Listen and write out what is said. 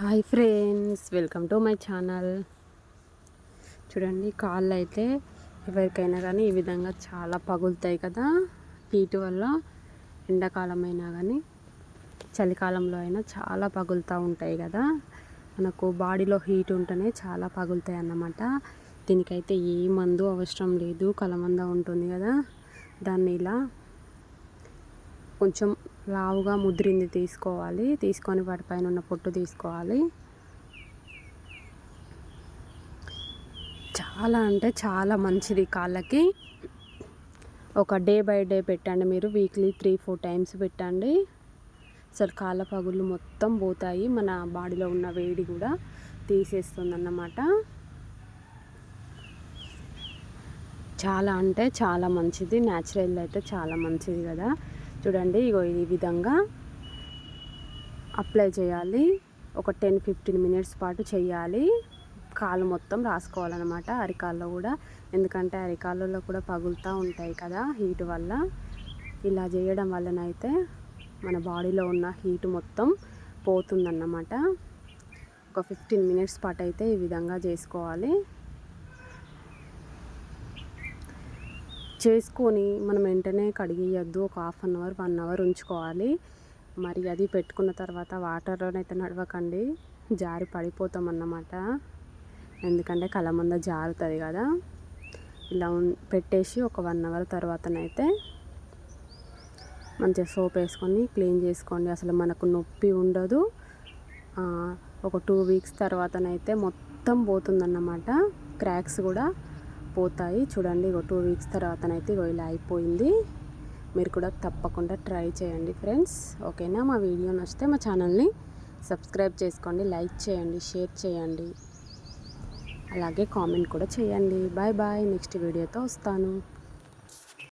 Hi friends welcome to my channel. చూడండి కాళ్ళు అయితే ఎవరికైనా కానీ ఈ విధంగా చాలా పగులుతాయి కదా హీట్ వల్ల ఎండాకాలం అయినా కానీ చలికాలంలో అయినా చాలా పగులుతూ ఉంటాయి కదా. మనకు బాడీలో హీట్ ఉంటేనే చాలా పగులుతాయి అన్నమాట. దీనికైతే ఏ మందు అవసరం లేదు కలమంద ఉంటుంది కదా. దాన్ని ఇలా కొంచెం లావుగా ముద్రింది తీసుకోవాలి. తీసుకొని వాటిపైన ఉన్న పొట్టు తీసుకోవాలి. చాలా అంటే చాలా మంచిది కాళ్ళకి. ఒక డే బై డే పెట్టండి మీరు. వీక్లీ త్రీ ఫోర్ టైమ్స్ పెట్టండి. అసలు కాళ్ళ పగుళ్ళు మొత్తం పోతాయి. మన బాడీలో ఉన్న వేడి కూడా తీసేస్తుంది అన్నమాట చాలా అంటే చాలా మంచిది. న్యాచురల్ అయితే చాలా మంచిది కదా. చూడండి ఇగో ఈ విధంగా అప్లై చేయాలి. ఒక టెన్ ఫిఫ్టీన్ మినిట్స్ పాటు చేయాలి. కాలు మొత్తం రాసుకోవాలన్నమాట అరికాల్లో కూడా. ఎందుకంటే అరికాళ్ళలో కూడా పగులుతూ ఉంటాయి కదా హీట్ వల్ల. ఇలా చేయడం వల్లనైతే మన బాడీలో ఉన్న హీట్ మొత్తం పోతుందన్నమాట. ఒక ఫిఫ్టీన్ మినిట్స్ పాటు అయితే ఈ విధంగా చేసుకోవాలి. చేసుకొని మనం వెంటనే కడిగేయద్దు ఒక half an hour one hour ఉంచుకోవాలి. మరి అది పెట్టుకున్న తర్వాత వాటర్లోనైతే నడవకండి. జారి పడిపోతాం అన్నమాట ఎందుకంటే కలమంద జారుతుంది కదా. ఇలా పెట్టేసి ఒక వన్ అవర్ తర్వాతనైతే మంచిగా సోప్ వేసుకొని క్లీన్ చేసుకోండి. అసలు మనకు నొప్పి ఉండదు. ఒక టూ వీక్స్ తర్వాతనైతే మొత్తం పోతుందన్నమాట. క్రాక్స్ కూడా పోతాయి చూడండి ఒక టూ వీక్స్ తర్వాతనైతే ఇగో ఇలా అయిపోయింది. మీరు కూడా తప్పకుండా ట్రై చేయండి ఫ్రెండ్స్ ఓకేనా? మా వీడియో నచ్చితే మా ఛానల్ని సబ్స్క్రైబ్ చేసుకోండి లైక్ చేయండి షేర్ చేయండి. అలాగే కామెంట్ కూడా చేయండి. బాయ్ బాయ్ నెక్స్ట్ వీడియోతో వస్తాను.